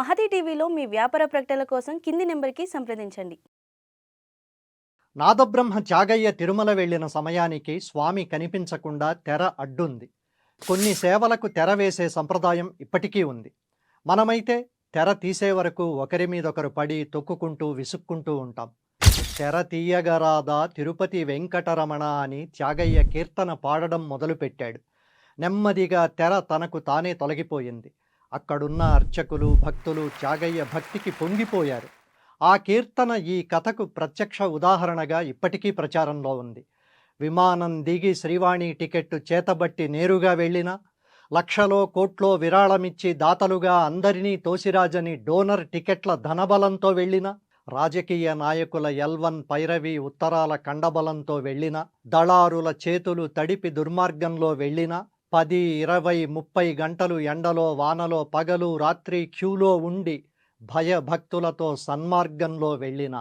మహతి టీవీలో మీ వ్యాపార ప్రకటనల కోసం కింది నెంబర్కి సంప్రదించండి. నాదబ్రహ్మ త్యాగయ్య తిరుమల వెళ్ళిన సమయానికి స్వామి కనిపించకుండా తెర అడ్డుంది. కొన్ని సేవలకు తెర వేసే సంప్రదాయం ఇప్పటికీ ఉంది. మనమైతే తెర తీసే వరకు ఒకరి మీదొకరు పడి తొక్కుకుంటూ విసుక్కుంటూ ఉంటాం. తెర తీయగరాదా తిరుపతి వెంకటరమణ అని త్యాగయ్య కీర్తన పాడడం మొదలుపెట్టాడు. నెమ్మదిగా తెర తనకు తానే తొలగిపోయింది. అక్కడున్న అర్చకులు భక్తులు త్యాగయ్య భక్తికి పొంగిపోయారు. ఆ కీర్తన ఈ కథకు ప్రత్యక్ష ఉదాహరణగా ఇప్పటికీ ప్రచారంలో ఉంది. విమానం దిగి శ్రీవాణి టికెట్టు చేతబట్టి నేరుగా వెళ్ళినా లక్షలో కోట్లో విరాళమిచ్చి దాతలుగా అందరినీ తోసిరాజని డోనర్ టికెట్ల ధనబలంతో వెళ్ళినా రాజకీయ నాయకుల ఎల్వన్ పైరవి ఉత్తరాల కండబలంతో వెళ్ళినా దళారుల చేతులు తడిపి దుర్మార్గంలో వెళ్ళినా పది ఇరవై ముప్పై గంటలు ఎండలో వానలో పగలు రాత్రి క్యూలో ఉండి భయభక్తులతో సన్మార్గంలో వెళ్ళిన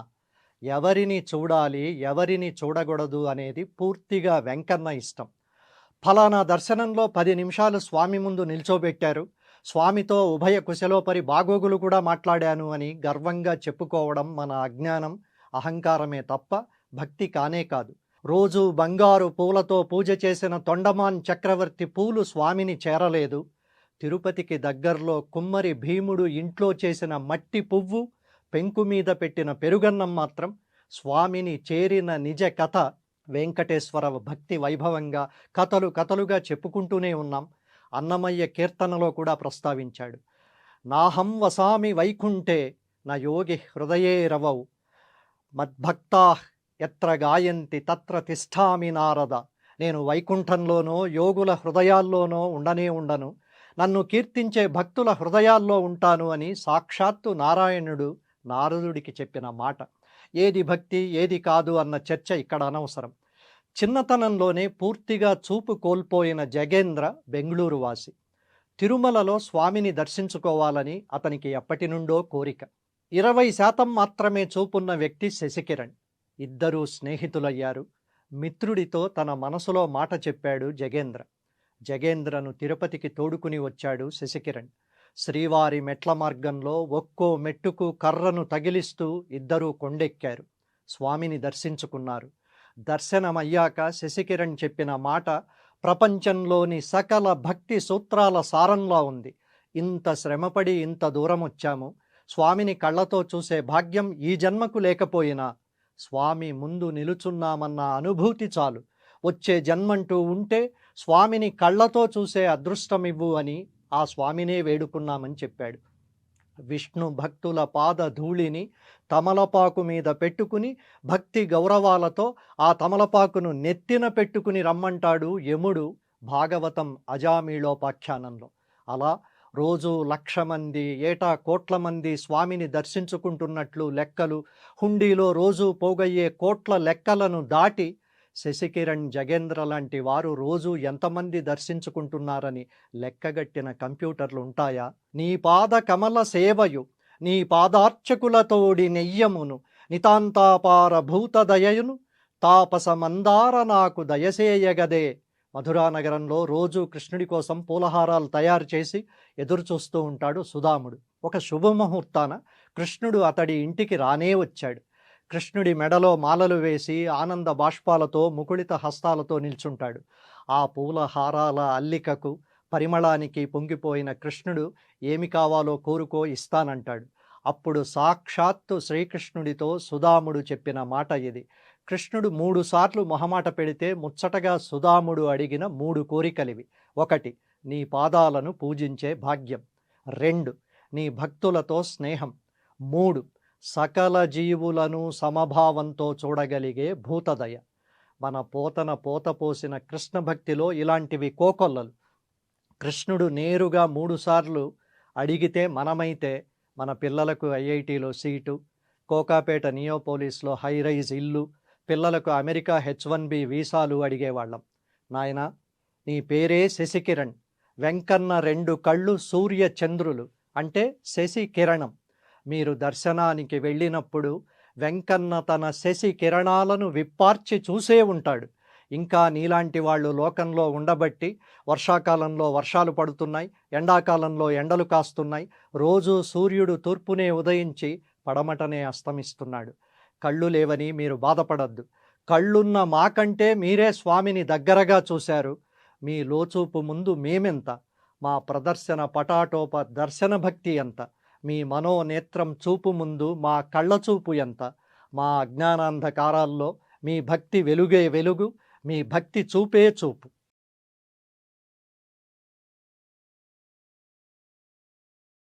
ఎవరిని చూడాలి ఎవరిని చూడకూడదు అనేది పూర్తిగా వెంకన్న ఇష్టం. ఫలానా దర్శనంలో పది నిమిషాలు స్వామి ముందు నిల్చోబెట్టారు. స్వామితో ఉభయ కుశలోపరి బాగోగులు కూడా మాట్లాడాను అని గర్వంగా చెప్పుకోవడం మన అజ్ఞానం అహంకారమే తప్ప భక్తి కానే కాదు. రోజు బంగారు పూలతో పూజ చేసిన తొండమాన్ చక్రవర్తి పూలు స్వామిని చేరలేదు. తిరుపతికి దగ్గరలో కుమ్మరి భీముడు ఇంట్లో చేసిన మట్టి పువ్వు పెంకు మీద పెట్టిన పెరుగన్నం మాత్రం స్వామిని చేరిన నిజ కథ. వెంకటేశ్వర భక్తి వైభవంగా కథలు కథలుగా చెప్పుకుంటూనే ఉన్నాం. అన్నమయ్య కీర్తనలో కూడా ప్రస్తావించాడు. నాహం వసామి వైకుంఠే నా యోగి హృదయే రవౌ. మద్భక్తా ఎత్ర గాయంతి తత్ర తిష్టామి నారద. నేను వైకుంఠంలోనో యోగుల హృదయాల్లోనో ఉండనే ఉండను. నన్ను కీర్తించే భక్తుల హృదయాల్లో ఉంటాను అని సాక్షాత్తు నారాయణుడు నారదుడికి చెప్పిన మాట. ఏది భక్తి ఏది కాదు అన్న చర్చ ఇక్కడ అనవసరం. చిన్నతనంలోనే పూర్తిగా చూపు కోల్పోయిన జగేంద్ర బెంగళూరు వాసి తిరుమలలో స్వామిని దర్శించుకోవాలని అతనికి ఎప్పటి నుండో కోరిక. ఇరవై శాతం మాత్రమే చూపున్న వ్యక్తి శశికిరణ్. ఇద్దరూ స్నేహితులయ్యారు. మిత్రుడితో తన మనసులో మాట చెప్పాడు జగేంద్ర. జగేంద్రను తిరుపతికి తోడుకుని వచ్చాడు శశికిరణ్. శ్రీవారి మెట్ల మార్గంలో ఒక్కో మెట్టుకు కర్రను తగిలిస్తూ ఇద్దరూ కొండెక్కారు. స్వామిని దర్శించుకున్నారు. దర్శనమయ్యాక శశికిరణ్ చెప్పిన మాట ప్రపంచంలోని సకల భక్తి సూత్రాల సారంలా ఉంది. ఇంత శ్రమపడి ఇంత దూరం వచ్చాము. స్వామిని కళ్ళతో చూసే భాగ్యం ఈ జన్మకు లేకపోయినా స్వామి ముందు నిలుచున్నామన్న అనుభూతి చాలు. వచ్చే జన్మంటూ ఉంటే స్వామిని కళ్ళతో చూసే అదృష్టమివ్వు అని ఆ స్వామినే వేడుకున్నామని చెప్పాడు. విష్ణు భక్తుల పాద ధూళిని తమలపాకు మీద పెట్టుకుని భక్తి గౌరవాలతో ఆ తమలపాకును నెత్తిన పెట్టుకుని రమ్మంటాడు యముడు భాగవతం అజామీళోపాఖ్యానంలో అలా రోజు లక్ష మంది ఏటా కోట్ల మంది స్వామిని దర్శించుకుంటున్నట్లు లెక్కలు. హుండీలో రోజు పోగయ్యే కోట్ల లెక్కలను దాటి శశికిరణ్ జగేంద్ర లాంటి వారు రోజు ఎంతమంది దర్శించుకుంటున్నారని లెక్కగట్టిన కంప్యూటర్లు ఉంటాయా నీ పాద కమల సేవయు నీ పాదార్చకులతోడి నెయ్యమును నితాంతాపార భూతదయయును తాపసమందార నాకు దయసేయగదే. మధురా నగరంలో రోజు కృష్ణుడి కోసం పూలహారాలు తయారు చేసి ఎదురు చూస్తూ ఉంటాడు సుధాముడు. ఒక శుభముహూర్తాన కృష్ణుడు అతడి ఇంటికి రానే వచ్చాడు. కృష్ణుడి మెడలో మాలలు వేసి ఆనంద బాష్పాలతో ముకుళిత హస్తాలతో నిల్చుంటాడు. ఆ పూల హారాల అల్లికకు పరిమళానికి పొంగిపోయిన కృష్ణుడు ఏమి కావాలో కోరుకో ఇస్తానంటాడు. అప్పుడు సాక్షాత్తు శ్రీకృష్ణుడితో సుధాముడు చెప్పిన మాట ఇది. కృష్ణుడు మూడు సార్లు మొహమాట పెడితే ముచ్చటగా సుధాముడు అడిగిన మూడు కోరికలివి. ఒకటి నీ పాదాలను పూజించే భాగ్యం. రెండు నీ భక్తులతో స్నేహం. మూడు సకల జీవులను సమభావంతో చూడగలిగే భూతదయ. మన పోతన పోత పోసిన కృష్ణ భక్తిలో ఇలాంటివి కోకొల్లలు. కృష్ణుడు నేరుగా మూడుసార్లు అడిగితే మనమైతే మన పిల్లలకు ఐఐటిలో సీటు కోకాపేట నియోపోలిస్లో హై రైజ్ ఇల్లు పిల్లలకు అమెరికా హెచ్ వన్ బి వీసాలు అడిగేవాళ్ళం. నాయనా నీ పేరే శశికిరణ్. వెంకన్న రెండు కళ్ళు సూర్య చంద్రులు. అంటే శశి కిరణం మీరు దర్శనానికి వెళ్ళినప్పుడు వెంకన్న తన శశి కిరణాలను విప్పార్చి చూసే ఉంటాడు. ఇంకా నీలాంటి వాళ్ళు లోకంలో ఉండబట్టి వర్షాకాలంలో వర్షాలు పడుతున్నాయి ఎండాకాలంలో ఎండలు కాస్తున్నాయి. రోజు సూర్యుడు తూర్పునే ఉదయించి పడమటనే అస్తమిస్తున్నాడు. కళ్ళు లేవని మీరు బాధపడద్దు. కళ్ళున్న మాకంటే మీరే స్వామిని దగ్గరగా చూశారు. మీ లోచూపు ముందు మేమెంత? మా ప్రదర్శన పటాటోప దర్శన భక్తి ఎంత? మీ మనోనేత్రం చూపు ముందు మా కళ్ళ చూపు ఎంత? మా అజ్ఞానాంధకారాల్లో మీ భక్తి వెలుగే వెలుగు మీ భక్తి చూపే చూపు.